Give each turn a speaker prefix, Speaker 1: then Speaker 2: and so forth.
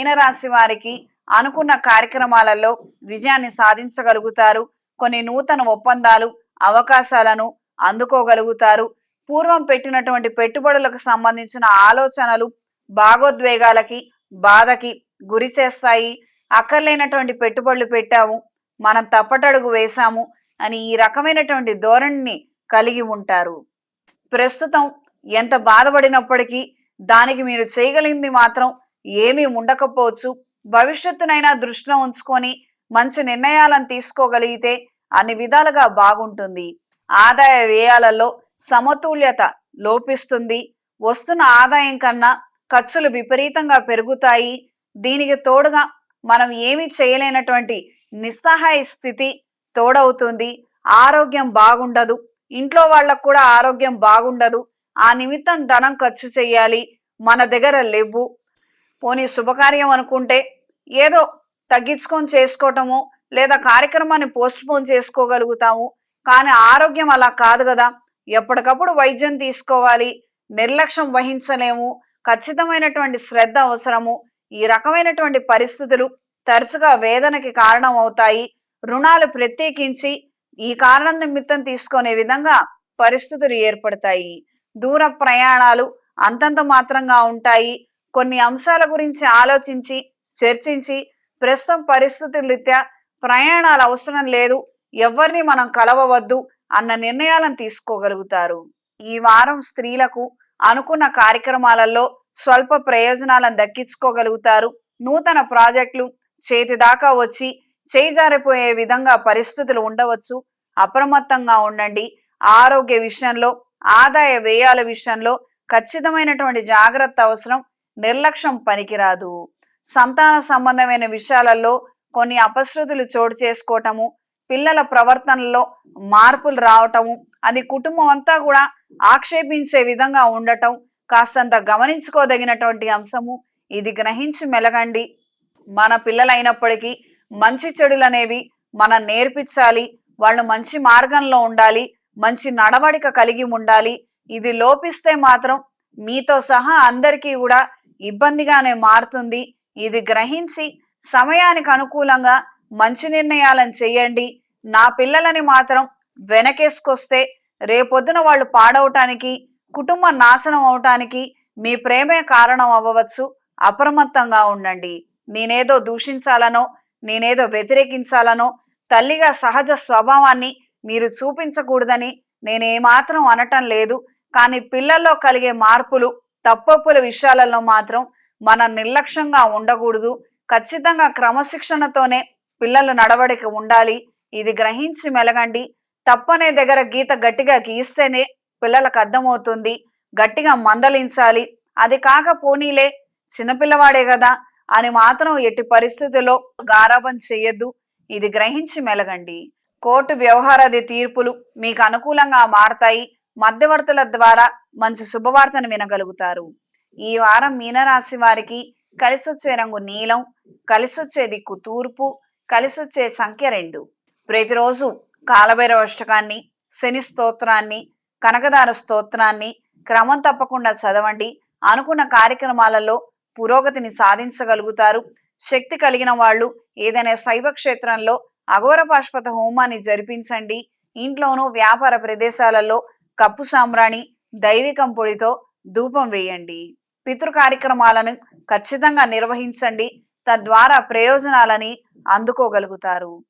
Speaker 1: మీనరాశి వారికి అనుకున్న కార్యక్రమాలలో విజయాన్ని సాధించగలుగుతారు. కొన్ని నూతన ఒప్పందాలు అవకాశాలను అందుకోగలుగుతారు. పూర్వం పెట్టినటువంటి పెట్టుబడులకు సంబంధించిన ఆలోచనలు భాగోద్వేగాలకి బాధకి గురి చేస్తాయి. అక్కర్లేనటువంటి పెట్టుబడులు పెట్టాము మనం తప్పటడుగు వేశాము అని ఈ రకమైనటువంటి ధోరణిని కలిగి ఉంటారు. ప్రస్తుతం ఎంత బాధపడినప్పటికీ దానికి మీరు చేయగలిగింది మాత్రం ఏమీ ఉండకపోవచ్చు. భవిష్యత్తునైనా దృష్టిలో ఉంచుకొని మంచి నిర్ణయాలను తీసుకోగలిగితే అన్ని విధాలుగా బాగుంటుంది. ఆదాయ వ్యయాలలో సమతుల్యత లోపిస్తుంది. వస్తున్న ఆదాయం కన్నా ఖర్చులు విపరీతంగా పెరుగుతాయి. దీనికి తోడుగా మనం ఏమి చేయలేనటువంటి నిస్సహాయ స్థితి తోడవుతుంది. ఆరోగ్యం బాగుండదు. ఇంట్లో వాళ్ళకు కూడా ఆరోగ్యం బాగుండదు. ఆ నిమిత్తం ధనం ఖర్చు చేయాలి. మన దగ్గర లేవు. పోనీ శుభకార్యం అనుకుంటే ఏదో తగ్గించుకొని చేసుకోవటము లేదా కార్యక్రమాన్ని పోస్ట్ పోన్ చేసుకోగలుగుతాము. కానీ ఆరోగ్యం అలా కాదు కదా. ఎప్పటికప్పుడు వైద్యం తీసుకోవాలి నిర్లక్ష్యం వహించలేము. ఖచ్చితమైనటువంటి శ్రద్ధ అవసరము. ఈ రకమైనటువంటి పరిస్థితులు తరచుగా వేదనకి కారణం అవుతాయి రుణాలు ప్రత్యేకించి ఈ కారణం నిమిత్తం తీసుకునే విధంగా పరిస్థితులు ఏర్పడతాయి. దూర ప్రయాణాలు అంతంత మాత్రంగా ఉంటాయి. కొన్ని అంశాల గురించి ఆలోచించి చర్చించి ప్రస్తుతం పరిస్థితుల రీత్యా ప్రయాణాలు అవసరం లేదు ఎవరిని మనం కలవవద్దు అన్న నిర్ణయాలను తీసుకోగలుగుతారు. ఈ వారం స్త్రీలకు అనుకున్న కార్యక్రమాలలో స్వల్ప ప్రయోజనాలను దక్కించుకోగలుగుతారు. నూతన ప్రాజెక్టులు చేతి దాకా వచ్చి చేయి జారిపోయే విధంగా పరిస్థితులు ఉండవచ్చు. అప్రమత్తంగా ఉండండి. ఆరోగ్య విషయంలో ఆదాయ వ్యయాల విషయంలో ఖచ్చితమైనటువంటి జాగ్రత్త అవసరం. నిర్లక్ష్యం పనికిరాదు. సంతాన సంబంధమైన విషయాలలో కొన్ని అపశృతులు చోటు చేసుకోవటము పిల్లల ప్రవర్తనలో మార్పులు రావటము అది కుటుంబం అంతా కూడా ఆక్షేపించే విధంగా ఉండటం కాస్తంత గమనించుకోదగినటువంటి అంశము. ఇది గ్రహించి మెలగండి. మన పిల్లలైనప్పటికీ మంచి చెడులు అనేవి మనం నేర్పించాలి వాళ్ళు మంచి మార్గంలో ఉండాలి మంచి నడవడిక కలిగి ఉండాలి. ఇది లోపిస్తే మాత్రం మీతో సహా అందరికీ కూడా ఇబ్బందిగానే మారుతుంది. ఇది గ్రహించి సమయానికి అనుకూలంగా మంచి నిర్ణయాలను చేయండి. నా పిల్లలని మాత్రం వెనకేసుకొస్తే రేపొద్దున వాళ్ళు పాడవటానికి కుటుంబం నాశనం అవటానికి మీ ప్రేమే కారణం అవ్వవచ్చు. అప్రమత్తంగా ఉండండి. నేనేదో దూషించాలనో నేనేదో వ్యతిరేకించాలనో తల్లిగా సహజ స్వభావాన్ని మీరు చూపించకూడదని నేనేమాత్రం అనటం లేదు. కానీ పిల్లల్లో కలిగే మార్పులు తప్పప్పుల విషయాలలో మాత్రం మనం నిర్లక్ష్యంగా ఉండకూడదు. ఖచ్చితంగా క్రమశిక్షణతోనే పిల్లలు నడవడిక ఉండాలి. ఇది గ్రహించి మెలగండి. తప్పనే దగ్గర గీత గట్టిగా గీస్తేనే పిల్లలకు అర్థమవుతుంది. గట్టిగా మందలించాలి. అది కాక పోనీలే చిన్నపిల్లవాడే కదా అని మాత్రం ఎట్టి పరిస్థితుల్లో గారాబం చెయ్యొద్దు. ఇది గ్రహించి మెలగండి. కోర్టు వ్యవహారాది తీర్పులు మీకు అనుకూలంగా మారతాయి. మధ్యవర్తుల ద్వారా మంచి శుభవార్తను వినగలుగుతారు. ఈ వారం మీనరాశి వారికి కలిసొచ్చే రంగు నీలం కలిసొచ్చే దిక్కు తూర్పు కలిసొచ్చే సంఖ్య రెండు. ప్రతిరోజు కాలభైరవ అష్టకాన్ని శని స్తోత్రాన్ని కనకదార స్తోత్రాన్ని క్రమం తప్పకుండా చదవండి. అనుకున్న కార్యక్రమాలలో పురోగతిని సాధించగలుగుతారు. శక్తి కలిగిన వాళ్ళు ఏదైనా శైవ క్షేత్రంలో అఘోర పాష్పత హోమాన్ని జరిపించండి. ఇంట్లోనూ వ్యాపార ప్రదేశాలలో కప్పు సాంబ్రాణి దైవికం పొడితో ధూపం వేయండి. పితృ కార్యక్రమాలను ఖచ్చితంగా నిర్వహించండి. తద్వారా ప్రయోజనాలని అందుకోగలుగుతారు.